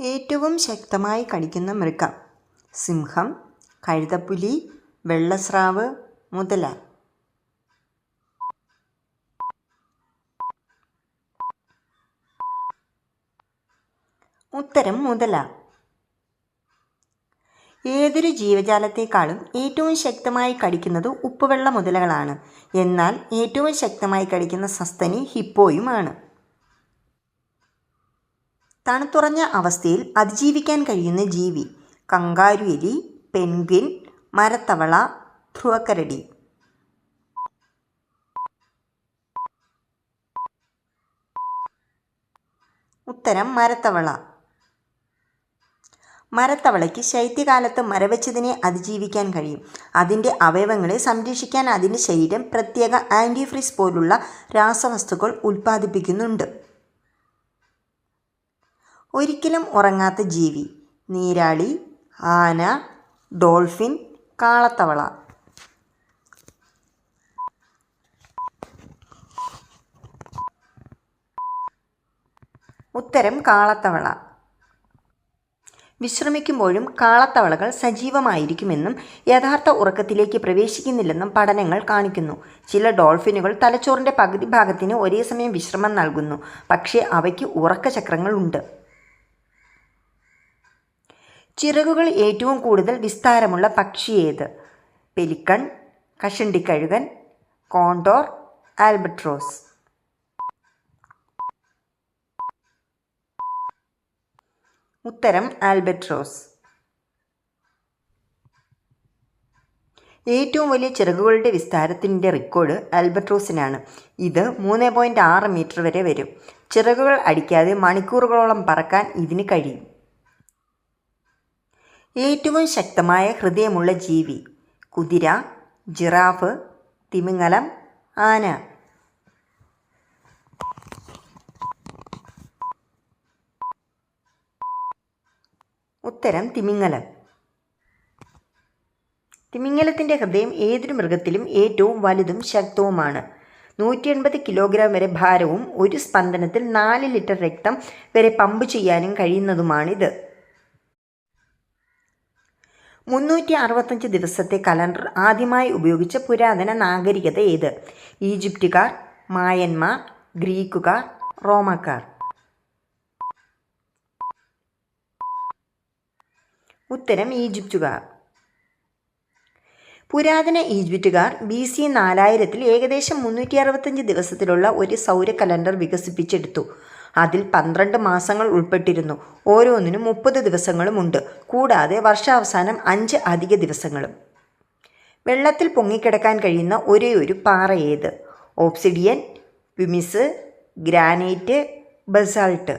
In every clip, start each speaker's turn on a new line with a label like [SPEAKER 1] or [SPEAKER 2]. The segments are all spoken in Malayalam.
[SPEAKER 1] ഏറ്റവും ശക്തമായി കടിക്കുന്ന മൃഗം. സിംഹം കഴുതപ്പുലി വെള്ളസ്രാവ് മുതല ഉത്തരം മുതല. ഏതൊരു ജീവജാലത്തെക്കാളും ഏറ്റവും ശക്തമായി കടിക്കുന്നത് ഉപ്പുവെള്ള മുതലകളാണ്. എന്നാൽ ഏറ്റവും ശക്തമായി കടിക്കുന്ന സസ്തനി ഹിപ്പോയുമാണ് തണുത്തുറഞ്ഞ അവസ്ഥയിൽ അതിജീവിക്കാൻ കഴിയുന്ന ജീവി. കങ്കാരു എലി പെൻഗ്വിൻ മരത്തവള ധ്രുവക്കരടി. ഉത്തരം മരത്തവള. മരത്തവളയ്ക്ക് ശൈത്യകാലത്ത് മരവച്ചതിനെ അതിജീവിക്കാൻ കഴിയും. അതിന്റെ അവയവങ്ങളെ സംരക്ഷിക്കാൻ അതിന്റെ ശരീരം പ്രത്യേക ആന്റിഫ്രീസ് പോലുള്ള രാസവസ്തുക്കൾ ഉൽപ്പാദിപ്പിക്കുന്നുണ്ട്. ഒരിക്കലും ഉറങ്ങാത്ത ജീവി. നീരാളി ആന ഡോൾഫിൻ കാളത്തവള. ഉത്തരം കാളത്തവള. വിശ്രമിക്കുമ്പോഴും കാളത്തവളകൾ സജീവമായിരിക്കുമെന്നും യഥാർത്ഥ ഉറക്കത്തിലേക്ക് പ്രവേശിക്കുന്നില്ലെന്നും പഠനങ്ങൾ കാണിക്കുന്നു. ചില ഡോൾഫിനുകൾ തലച്ചോറിന്റെ പകുതി ഭാഗത്തിന് ഒരേ സമയം വിശ്രമം നൽകുന്നു. പക്ഷേ അവയ്ക്ക് ഉറക്കചക്രങ്ങൾ ഉണ്ട് ചിറകുകൾ ഏറ്റവും കൂടുതൽ വിസ്താരമുള്ള പക്ഷി ഏത്? പെലിക്കൺ കഷണ്ടിക്കഴുകൻ കോണ്ടോർ ആൽബട്രോസ്. ഉത്തരം ആൽബട്രോസ്. ഏറ്റവും വലിയ ചിറകുകളുടെ വിസ്താരത്തിന്റെ റെക്കോർഡ് ആൽബട്രോസിനാണ്. ഇത് മൂന്ന് പോയിന്റ് ആറ് മീറ്റർ വരെ വരും. ചിറകുകൾ അടിക്കാതെ മണിക്കൂറുകളോളം പറക്കാൻ ഇതിന് കഴിയും. ഏറ്റവും ശക്തമായ ഹൃദയമുള്ള ജീവി. കുതിര ജിറാഫ് തിമിങ്ങലം ആന. ഉത്തരം തിമിങ്ങലം തിമിങ്ങലത്തിന്റെ ഹൃദയം ഏതൊരു മൃഗത്തിലും ഏറ്റവും വലുതും ശക്തവുമാണ്. നൂറ്റി എൺപത് കിലോഗ്രാം വരെ ഭാരവും ഒരു സ്പന്ദനത്തിൽ നാല് ലിറ്റർ രക്തം വരെ പമ്പ് ചെയ്യാനും കഴിയുന്നതുമാണിത്. മുന്നൂറ്റി അറുപത്തഞ്ച് ദിവസത്തെ കലണ്ടർ ആദ്യമായി ഉപയോഗിച്ച പുരാതന നാഗരികത ഏത്? ഈജിപ്തുകാർ മായന്മാർ ഗ്രീക്കുകാർ റോമക്കാർ. ഉത്തരം ഈജിപ്തുകാർ. പുരാതന ഈജിപ്തുകാർ ബി സി നാലായിരത്തിൽ ഏകദേശം മുന്നൂറ്റി അറുപത്തഞ്ച് ദിവസത്തിലുള്ള ഒരു സൗര കലണ്ടർ വികസിപ്പിച്ചെടുത്തു. അതിൽ പന്ത്രണ്ട് മാസങ്ങൾ ഉൾപ്പെട്ടിരുന്നു. ഓരോന്നിനും മുപ്പത് ദിവസങ്ങളുമുണ്ട്. കൂടാതെ വർഷാവസാനം അഞ്ച് അധിക ദിവസങ്ങളും. വെള്ളത്തിൽ പൊങ്ങിക്കിടക്കാൻ കഴിയുന്ന ഒരേ ഒരു പാറ ഏത്? Obsidian pumice granite basalt.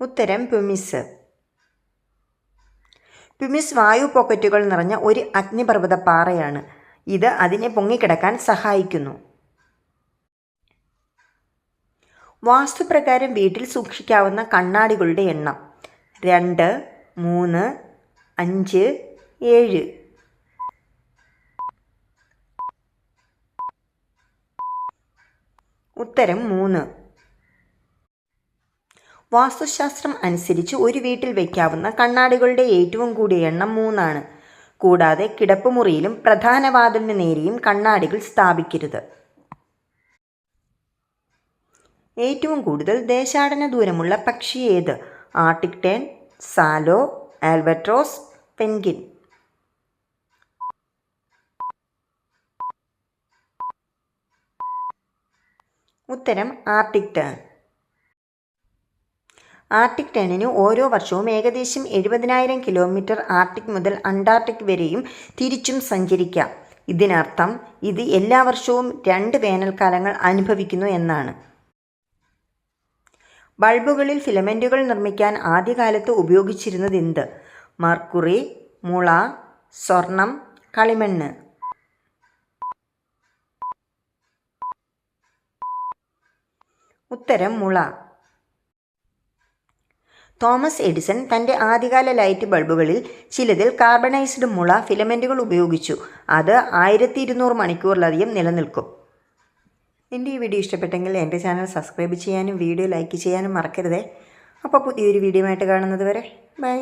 [SPEAKER 1] ഉത്തരം പ്യുമിസ്. പ്യുമിസ് വായു പോക്കറ്റുകൾ നിറഞ്ഞ ഒരു അഗ്നിപർവത പാറയാണ് ഇത് അതിനെ പൊങ്ങിക്കിടക്കാൻ സഹായിക്കുന്നു. വാസ്തുപ്രകാരം വീട്ടിൽ സൂക്ഷിക്കാവുന്ന കണ്ണാടികളുടെ എണ്ണം. രണ്ട് മൂന്ന് അഞ്ച് ഏഴ്. ഉത്തരം മൂന്ന്. വാസ്തുശാസ്ത്രം അനുസരിച്ച് ഒരു വീട്ടിൽ വയ്ക്കാവുന്ന കണ്ണാടികളുടെ ഏറ്റവും കൂടിയ എണ്ണം മൂന്നാണ്. കൂടാതെ കിടപ്പുമുറിയിലും പ്രധാന വാതിലിന് നേരെയും കണ്ണാടികൾ സ്ഥാപിക്കരുത്. ഏറ്റവും കൂടുതൽ ദേശാടന ദൂരമുള്ള പക്ഷി ഏത്? Arctic tern swallow albatross penguin ഉത്തരം ആർട്ടിക് ടേൺ. ആർട്ടിക് ടെണിന് ഓരോ വർഷവും ഏകദേശം എഴുപതിനായിരം കിലോമീറ്റർ ആർട്ടിക് മുതൽ അന്റാർട്ടിക് വരെയും തിരിച്ചും സഞ്ചരിക്കാം. ഇതിനർത്ഥം ഇത് എല്ലാ വർഷവും രണ്ട് വേനൽക്കാലങ്ങൾ അനുഭവിക്കുന്നു എന്നാണ്. ബൾബുകളിൽ ഫിലമെന്റുകൾ നിർമ്മിക്കാൻ ആദ്യകാലത്ത് ഉപയോഗിച്ചിരുന്നത് എന്ത്? മർക്കുറി മുള സ്വർണം കളിമണ്ണ്. ഉത്തരം മുള. തോമസ് എഡിസൺ തന്റെ ആദ്യകാല ലൈറ്റ് ബൾബുകളിൽ ചിലതിൽ കാർബണൈസ്ഡ് മുള ഫിലമെന്റുകൾ ഉപയോഗിച്ചു. അത് ആയിരത്തി ഇരുന്നൂറ് മണിക്കൂറിലധികം നിലനിൽക്കും. എന്റെ ഈ വീഡിയോ ഇഷ്ടപ്പെട്ടെങ്കിൽ എന്റെ ചാനൽ സബ്സ്ക്രൈബ് ചെയ്യാനും വീഡിയോ ലൈക്ക് ചെയ്യാനും മറക്കരുതേ. അപ്പോൾ പുതിയൊരു വീഡിയോ ആയിട്ട് കാണുന്നത് വരെ ബൈ.